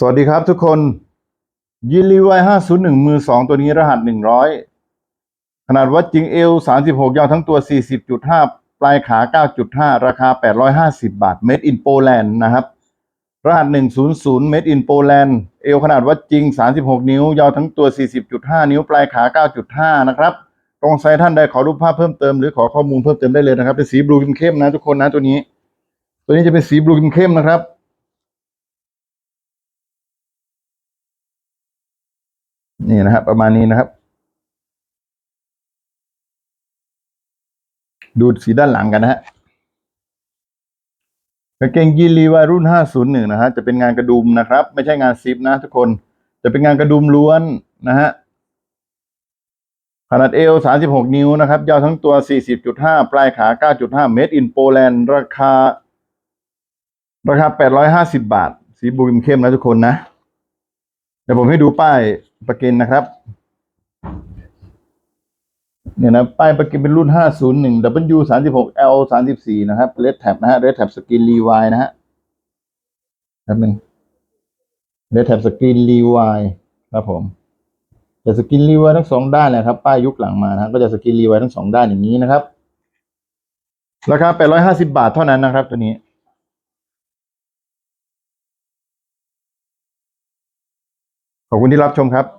สวัสดีครับทุกคนยีรีวายห้าศูนย์หนึ่งมือสองตัวนี้รหัสหนึ่งร้อยขนาดวัดจริงเอลสามสิบหกยาวทั้งตัวสี่สิบจุดห้าปลายขาเก้าจุดห้าราคาแปดร้อยห้าสิบาท made in Poland นะครับ รหัสหนึ่งศูนย์ศูนย์ made in Poland เอลขนาดวัดจริงสามสิบหกนิ้ว ยาวทั้งตัวสี่สิบจุดห้านิ้ว ปลายขาเก้าจุดห้านะครับตรงไซต์ท่านใดขอรูปภาพเพิ่มเติมหรือขอข้อมูลเพิ่มเติมได้เลยนะครับเป็นสีบลูเข้มๆนะทุกคนนะตัวนี้ ตัวนี้จะเป็นสีบลูเข้มๆนะครับ นี่นะครับ ประมาณนี้นะครับ ดูสีด้านหลังกันนะฮะกางเกงยีนรีวายรุ่น 501 นะฮะ จะเป็นงานกระดุมนะครับ ไม่ใช่งานซิปนะทุกคน จะเป็นงานกระดุมล้วนนะฮะ ขนาดเอว 36 นิ้วนะครับ ยาวทั้งตัว 40.5 ปลายขา 9.5 Made in Poland ราคา ราคา 850 บาท สีบูมเข้มนะทุกคนนะ เดี๋ยวผมให้ดูป้าย ประกันนะครับ เนี่ยนะป้ายประกันเป็นรุ่น 501 W 36 L 34นะครับ Red Tab นะฮะ Red Tab Skin Levi นะฮะแป๊บนึง Red Tab Skin Levi ครับผมจะสกินรีไวทั้งสองด้านเลยครับป้ายยุคหลังมานะฮะก็จะสกินรีไวทั้งสองด้านอย่างนี้นะครับ ราคา850 บาทเท่านั้นนะครับ ตัวนี้ ขอบคุณที่รับชมครับ